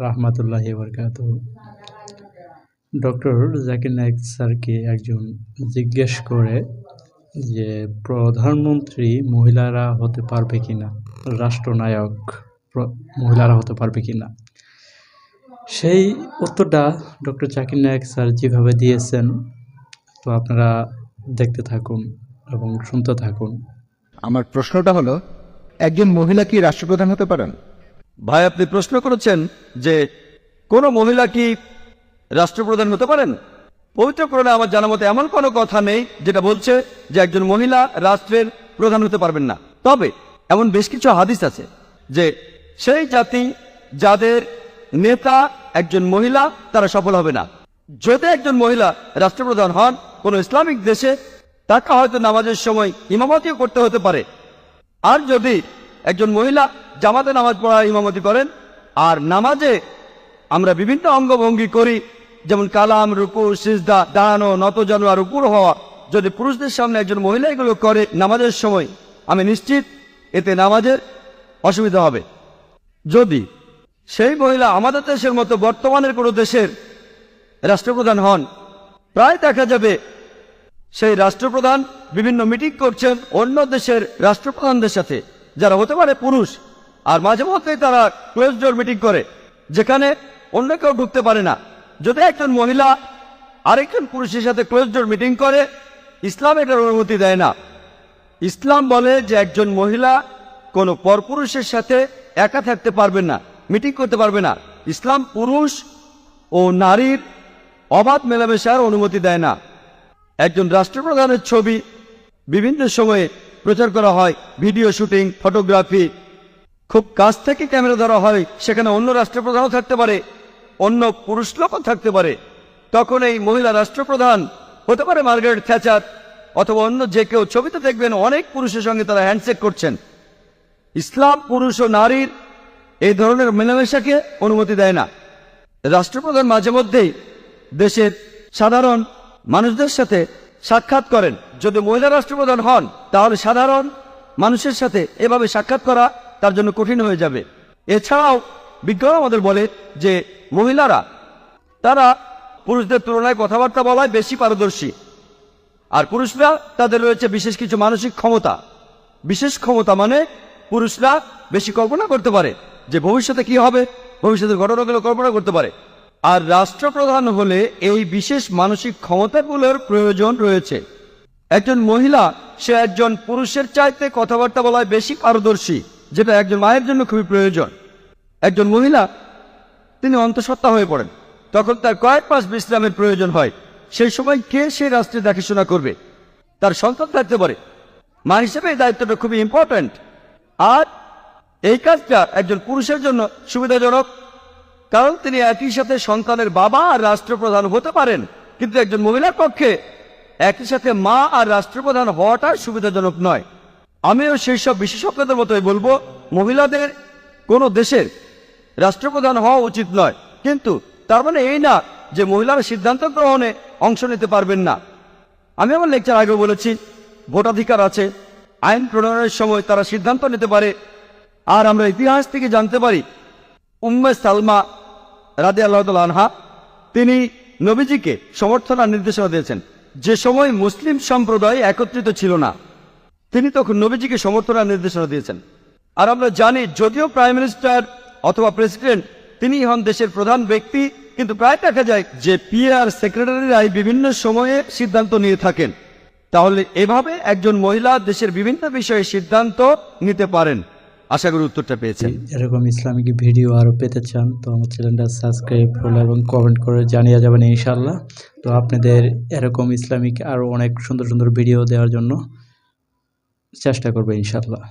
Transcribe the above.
রাহমাতুল্লাহ বরকাত ডক্টর জাকির নায়েক স্যারকে একজন জিজ্ঞেস করে যে, প্রধানমন্ত্রী মহিলারা হতে পারবে কিনা? রাষ্ট্রনায়ক মহিলারা হতে পারবে কিনা? সেই উত্তরটা ডক্টর জাকির নায়েক স্যার যেভাবে দিয়েছেন, তো আপনারা দেখতে থাকুন এবং শুনতে থাকুন। আমার প্রশ্নটা হলো, একজন মহিলা কি রাষ্ট্রপ্রধান হতে পারেন? ভাই, আপনি প্রশ্ন করেছেন যে কোন মহিলা কি রাষ্ট্রপ্রধান হতে পারেন? পবিত্র কোরআনে আমার জানা মতে এমন কোনো কথা নেই যেটা বলছে যে একজন মহিলা রাষ্ট্রের প্রধান হতে পারবেন না। তবে এমন বেশ কিছু হাদিস আছে যে সেই জাতি যাদের নেতা একজন মহিলা, তারা সফল হবে না। যদি একজন মহিলা রাষ্ট্রপ্রধান হন কোন ইসলামিক দেশে, তাকে হয়তো নামাজের সময় ইমামতিও করতে হতে পারে। আর যদি একজন মহিলা জামাতে নামাজ পড়া ইমামতি করেন, আর নামাজে আমরা বিভিন্ন অঙ্গভঙ্গি করি, যেমন কালাম, রুকু, সিজদা, দাঁড়ানো নতজানো আর উপর হওয়া। যদি পুরুষদের সামনে একজন মহিলা এগুলো করে নামাজের সময়, আমি নিশ্চিত এতে নামাজের অসুবিধা হবে। যদি সেই মহিলা আমাদের দেশের মতো বর্তমানের কোনো দেশের রাষ্ট্রপ্রধান হন, প্রায় দেখা যাবে সেই রাষ্ট্রপ্রধান বিভিন্ন মিটিং করছেন অন্য দেশের রাষ্ট্রপ্রধানদের সাথে। যারা হতে পারে পুরুষ। আর মাঝে মধ্যেই তারা ক্লোজ ডোর মিটিং করে, যেখানে অন্য কেউ ঢুকতে পারে না। যদি একজন মহিলা আরেকজন পুরুষের সাথে ক্লোজ ডোর মিটিং করে, ইসলাম এটার অনুমতি দেয় না। ইসলাম বলে যে একজন মহিলা কোনো পরপুরুষের সাথে একা থাকতে পারবে না, মিটিং করতে পারবে না। ইসলাম পুরুষ ও নারীর অবাধ মেলামেশার অনুমতি দেয় না। একজন রাষ্ট্রপ্রধানের ছবি বিভিন্ন সময়ে প্রচার করা হয়, ভিডিও শুটিং, ফটোগ্রাফি। খুব কাছ থেকে ক্যামেরা ধরা হয়, সেখানে অন্য রাষ্ট্রপ্রধানও থাকতে পারে, অন্য পুরুষ লোকও থাকতে পারে। তখন এই মহিলা রাষ্ট্রপ্রধান হতে পারে মার্গারেট থ্যাচার, অথবা অন্য যে কেউ ছবিতে দেখবেন অনেক পুরুষের সঙ্গে তারা হ্যান্ডশেক করছেন। ইসলাম পুরুষ ও নারীর এই ধরনের মেলামেশাকে অনুমতি দেয় না। রাষ্ট্রপ্রধান মাঝে মধ্যেই দেশের সাধারণ মানুষদের সাথে সাক্ষাৎ করেন। যদি মহিলা রাষ্ট্রপ্রধান হন, তাহলে সাধারণ মানুষের সাথে এভাবে সাক্ষাৎ করা তার জন্য কঠিন হয়ে যাবে। এছাড়াও বিজ্ঞান আমাদের বলে যে, মহিলারা, তারা পুরুষদের তুলনায় কথাবার্তা বলায় বেশি পারদর্শী। আর পুরুষরা, তাদের রয়েছে বিশেষ কিছু মানসিক ক্ষমতা। বিশেষ ক্ষমতা মানে পুরুষরা বেশি কল্পনা করতে পারে যে, ভবিষ্যতে কি হবে? ভবিষ্যতের ঘটনাগুলো কল্পনা করতে পারে। আর রাষ্ট্রপ্রধান হলে এই বিশেষ মানসিক ক্ষমতাগুলোর প্রয়োজন রয়েছে। একজন মহিলা, সে একজন পুরুষের চাইতে কথাবার্তা বলায় বেশি পারদর্শী, যেটা একজন মায়ের জন্য খুবই প্রয়োজন। একজন মহিলা, তিনি অন্তঃসত্ত্বা হয়ে পড়েন। তখন তার কয়েক মাস বিশ্রামের প্রয়োজন হয়। সেই সময় কে সে রাষ্ট্রে দেখাশোনা করবে? তার সন্তান থাকতে পারে। মা হিসেবে এই দায়িত্বটা খুবই ইম্পর্ট্যান্ট আর এই কাজটা একজন পুরুষের জন্য সুবিধাজনক কারণ তিনি একই সাথে সন্তানের বাবা আর রাষ্ট্রপ্রধান হতে পারেন। কিন্তু একজন মহিলার পক্ষে একই সাথে মা আর রাষ্ট্রপ্রধান হওয়াটা সুবিধাজনক নয়। আমিও সেই সব বিশেষজ্ঞদের মতোই বলব, মহিলাদের কোনো দেশের রাষ্ট্রপ্রধান হওয়া উচিত নয়। কিন্তু তার মানে এই না যে মহিলারা সিদ্ধান্ত গ্রহণে অংশ নিতে পারবেন না। আমি আমার লেকচার আগে বলেছি, ভোটাধিকার আছে, আইন প্রণয়নের সময় তারা সিদ্ধান্ত নিতে পারে। আর আমরা ইতিহাস থেকে জানতে পারি, উম্মে সালমা রাদে আল্লাহ আনহা, তিনি নবীজিকে সমর্থন আর নির্দেশনা দিয়েছেন। যে সময় মুসলিম সম্প্রদায় একত্রিত ছিল না, তিনি তখন নবীজিকে সমর্থন আর নির্দেশনা দিয়েছেন। আর আমরা জানি, যদিও প্রাইম মিনিস্টার অথবা প্রেসিডেন্ট, তিনি হন দেশের প্রধান ব্যক্তি, কিন্তু প্রায় দেখা যায় যে পিআর সেক্রেটারিরাই বিভিন্ন সময়ে সিদ্ধান্ত নিয়ে থাকেন। তাহলে এভাবে একজন মহিলা দেশের বিভিন্ন বিষয়ে সিদ্ধান্ত নিতে পারেন। আশা করি উত্তরটা পেয়েছেন। এরকম ইসলামিক ভিডিও আরও পেতে চান, তো আমার চ্যানেলটা সাবস্ক্রাইব করলে এবং কমেন্ট করে জানিয়ে যাবেন ইনশাল্লাহ তো আপনাদের এরকম ইসলামিক আরও অনেক সুন্দর সুন্দর ভিডিও দেওয়ার জন্য চেষ্টা করব ইনশাল্লাহ